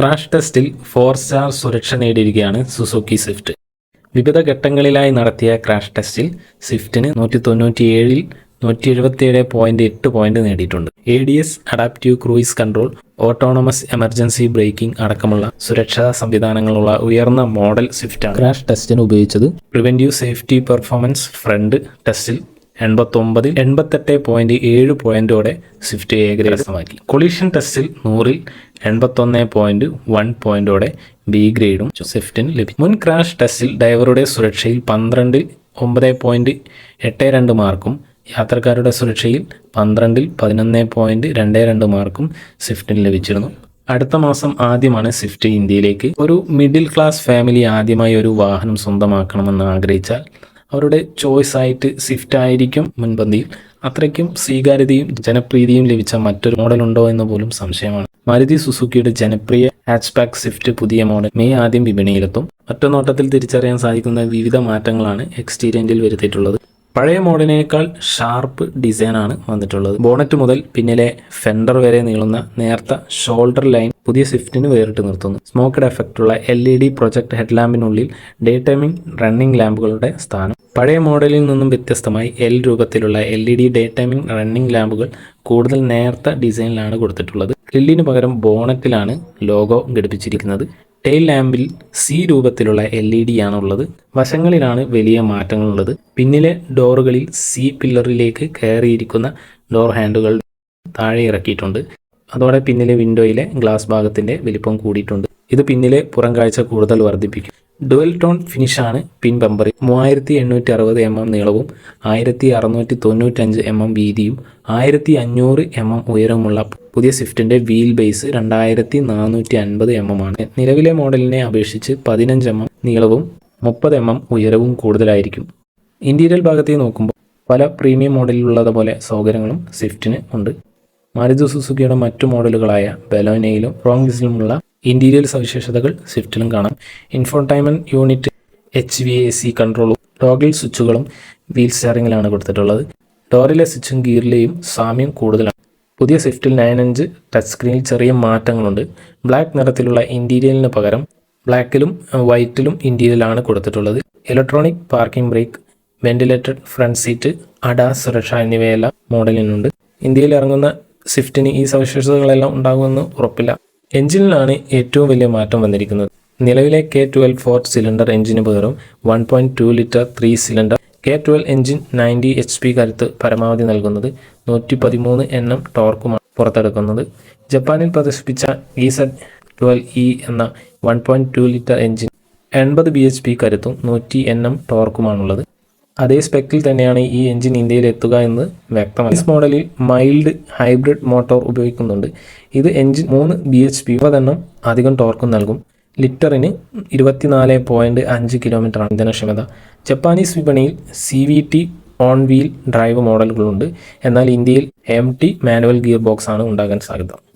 Crash ടെസ്റ്റിൽ four star സുരക്ഷ നേടിയിരിക്കുകയാണ് Suzuki Swift വിവിധ ഘട്ടങ്ങളിലായി നടത്തിയ ക്രാഷ് ടെസ്റ്റിൽ സ്വിഫ്റ്റിന് നൂറ്റി തൊണ്ണൂറ്റിയേഴിൽ നൂറ്റി എഴുപത്തിയേഴ് പോയിന്റ് എട്ട് പോയിന്റ് നേടിയിട്ടുണ്ട്. A D S adaptive cruise control autonomous emergency braking അടക്കമുള്ള സുരക്ഷാ സംവിധാനങ്ങളുള്ള ഉയർന്ന മോഡൽ സ്വിഫ്റ്റാണ് ക്രാഷ് ടെസ്റ്റിന് ഉപയോഗിച്ചത് പ്രിവെന്റീവ് സേഫ്റ്റി പെർഫോമൻസ് ഫ്രണ്ട് ടെസ്റ്റിൽ എൺപത്തൊമ്പതിൽ എൺപത്തെട്ട് പോയിന്റ് ഏഴ് പോയിന്റോടെ സ്വിഫ്റ്റ് ഏകദേശമാക്കി കൊളീഷൻ ടെസ്റ്റിൽ നൂറിൽ എൺപത്തൊന്ന് പോയിന്റ് വൺ പോയിന്റോടെ ബി ഗ്രേഡും സ്വിഫ്റ്റിന് ലഭിച്ചു മുൻ ക്രാഷ് ടെസ്റ്റിൽ ഡ്രൈവറുടെ സുരക്ഷയിൽ പന്ത്രണ്ടിൽ ഒമ്പത് പോയിന്റ് എട്ട് രണ്ട് മാർക്കും യാത്രക്കാരുടെ സുരക്ഷയിൽ പന്ത്രണ്ടിൽ പതിനൊന്ന് പോയിന്റ് രണ്ട് രണ്ട് മാർക്കും സ്വിഫ്റ്റിന് ലഭിച്ചിരുന്നു. അടുത്ത മാസം ആദ്യമാണ് സ്വിഫ്റ്റ് ഇന്ത്യയിലേക്ക്. ഒരു മിഡിൽ ക്ലാസ് ഫാമിലി ആദ്യമായി ഒരു വാഹനം സ്വന്തമാക്കണമെന്ന് ആഗ്രഹിച്ചാൽ അവരുടെ ചോയ്സ് ആയിട്ട് സ്വിഫ്റ്റ് ആയിരിക്കും മുൻപന്തിയിൽ. അത്രയ്ക്കും സ്വീകാര്യതയും ജനപ്രീതിയും ലഭിച്ച മറ്റൊരു മോഡൽ ഉണ്ടോ എന്ന് പോലും സംശയമാണ്. മാരുതി സുസുക്കിയുടെ ജനപ്രിയ ഹാച്ച്ബാക്ക് സ്വിഫ്റ്റ് പുതിയ മോഡൽ മെയ് ആദ്യം വിപണിയിലെത്തും. ഒറ്റ നോട്ടത്തിൽ തിരിച്ചറിയാൻ സാധിക്കുന്ന വിവിധ മാറ്റങ്ങളാണ് എക്സ്റ്റീരിയന്റിൽ വരുത്തിയിട്ടുള്ളത്. പഴയ മോഡലിനേക്കാൾ ഷാർപ്പ് ഡിസൈനാണ് വന്നിട്ടുള്ളത്. ബോണറ്റ് മുതൽ പിന്നിലെ ഫെൻഡർ വരെ നീളുന്ന നേർത്ത ഷോൾഡർ ലൈൻ പുതിയ സ്വിഫ്റ്റിന് വേറിട്ട് നിർത്തുന്നു. സ്മോക്കഡ് എഫക്റ്റുള്ള എൽ ഇ ഡി പ്രൊജക്ട് ഹെഡ്ലാമ്പിനുള്ളിൽ ഡേ ടൈമിംഗ് റണ്ണിംഗ് ലാമ്പുകളുടെ സ്ഥാനം. പഴയ മോഡലിൽ നിന്നും വ്യത്യസ്തമായി എൽ രൂപത്തിലുള്ള L E D day timing running ലാമ്പുകൾ കൂടുതൽ നേർത്ത ഡിസൈനിലാണ് കൊടുത്തിട്ടുള്ളത്. ഗ്രില്ലിന് പകരം ബോണറ്റിലാണ് ലോഗോ ഘടിപ്പിച്ചിരിക്കുന്നത്. ടെയിൽ ലാമ്പിൽ സി രൂപത്തിലുള്ള എൽ ഇ ഡി ആണുള്ളത്. വശങ്ങളിലാണ് വലിയ മാറ്റങ്ങളുള്ളത്. പിന്നിലെ ഡോറുകളിൽ സി പില്ലറിലേക്ക് കയറിയിരിക്കുന്ന ഡോർ ഹാൻഡുകൾ താഴെ ഇറക്കിയിട്ടുണ്ട്. അതോടെ പിന്നിലെ വിൻഡോയിലെ ഗ്ലാസ് ഭാഗത്തിന്റെ വലിപ്പം കൂടിയിട്ടുണ്ട്. ഇത് പിന്നിലെ പുറം കാഴ്ച കൂടുതൽ വർദ്ധിപ്പിക്കും. ഡുവൽ ടോൺ ഫിനിഷാണ് പിൻ ബമ്പറിൽ മൂവായിരത്തി എണ്ണൂറ്റി അറുപത് എം എം നീളവും ആയിരത്തി അറുന്നൂറ്റി തൊണ്ണൂറ്റഞ്ച് എം എം വീതിയും ആയിരത്തി അഞ്ഞൂറ് എം എം ഉയരമുള്ള പുതിയ സ്വിഫ്റ്റിന്റെ വീൽ ബേസ് രണ്ടായിരത്തി നാനൂറ്റി അൻപത് എം എം ആണ്. നിലവിലെ മോഡലിനെ അപേക്ഷിച്ച് പതിനഞ്ച് എം എം നീളവും മുപ്പത് എം എം ഉയരവും കൂടുതലായിരിക്കും. ഇന്റീരിയൽ ഭാഗത്തേക്ക് നോക്കുമ്പോൾ പല പ്രീമിയം മോഡലിലുള്ളതുപോലെ സൗകര്യങ്ങളും സ്വിഫ്റ്റിന് ഉണ്ട്. മാരുതി സുസുക്കിയുടെ മറ്റു മോഡലുകളായ ബലോനയിലും റോങ്സിലുമുള്ള ഇന്റീരിയൽ സവിശേഷതകൾ സ്വിഫ്റ്റിലും കാണാം. Infotainment unit H V A C കൺട്രോളും toggle സ്വിച്ചുകളും വീൽ സ്റ്റാറിങ്ങിലാണ് കൊടുത്തിട്ടുള്ളത്. ഡോറിലെ സ്വിച്ചും ഗിയറിലെയും സാമ്യം കൂടുതലാണ്. പുതിയ സ്വിഫ്റ്റിൽ നയൻ ഇഞ്ച് ടച്ച് സ്ക്രീനിൽ ചെറിയ മാറ്റങ്ങളുണ്ട്. ബ്ലാക്ക് നിറത്തിലുള്ള ഇന്റീരിയലിന് പകരം ബ്ലാക്കിലും വൈറ്റിലും ഇന്റീരിയലാണ് കൊടുത്തിട്ടുള്ളത്. Electronic parking brake ventilated front seat ADAS സുരക്ഷ എന്നിവയെല്ലാം മോഡലിനുണ്ട് ഇന്ത്യയിൽ ഇറങ്ങുന്ന സ്വിഫ്റ്റിന് ഈ സവിശേഷതകളെല്ലാം ഉണ്ടാകുമെന്ന് ഉറപ്പില്ല. എഞ്ചിനിലാണ് ഏറ്റവും വലിയ മാറ്റം വന്നിരിക്കുന്നത്. നിലവിലെ കെ ട്വൽവ് ഫോർ സിലിണ്ടർ എഞ്ചിന് പകരം one point two litre three cylinder K twelve engine ninety H P കരുത്ത് പരമാവധി നൽകുന്നത് നൂറ്റി പതിമൂന്ന് എൻ എം ടോർക്കുമാണ് പുറത്തെടുക്കുന്നത്. ജപ്പാനിൽ പ്രദർശിപ്പിച്ച ഇ ട്വൽവ് ഇ എന്ന one point two litre engine എൺപത് ബി എച്ച് പി കരുത്തും നൂറ്റി എൻ എം ടോർക്കുമാണുള്ളത് അതേ സ്പെക്കിൽ തന്നെയാണ് ഈ എഞ്ചിൻ ഇന്ത്യയിൽ എത്തുക എന്ന് വ്യക്തമാണ് ഈ മോഡലിൽ മൈൽഡ് ഹൈബ്രിഡ് മോട്ടോർ ഉപയോഗിക്കുന്നുണ്ട്. ഇത് എഞ്ചിൻ മൂന്ന് ബി എച്ച് പി എണ്ണം അധികം ടോർക്കും നൽകും. ലിറ്ററിന് ഇരുപത്തിനാല് പോയിന്റ് അഞ്ച് കിലോമീറ്റർ ഇന്ധനക്ഷമത ജപ്പാനീസ് വിപണിയിൽ C V T all wheel drive മോഡലുകളുണ്ട് എന്നാൽ ഇന്ത്യയിൽ M T manual gear box ആണ് ഉണ്ടാകാൻ സാധ്യത.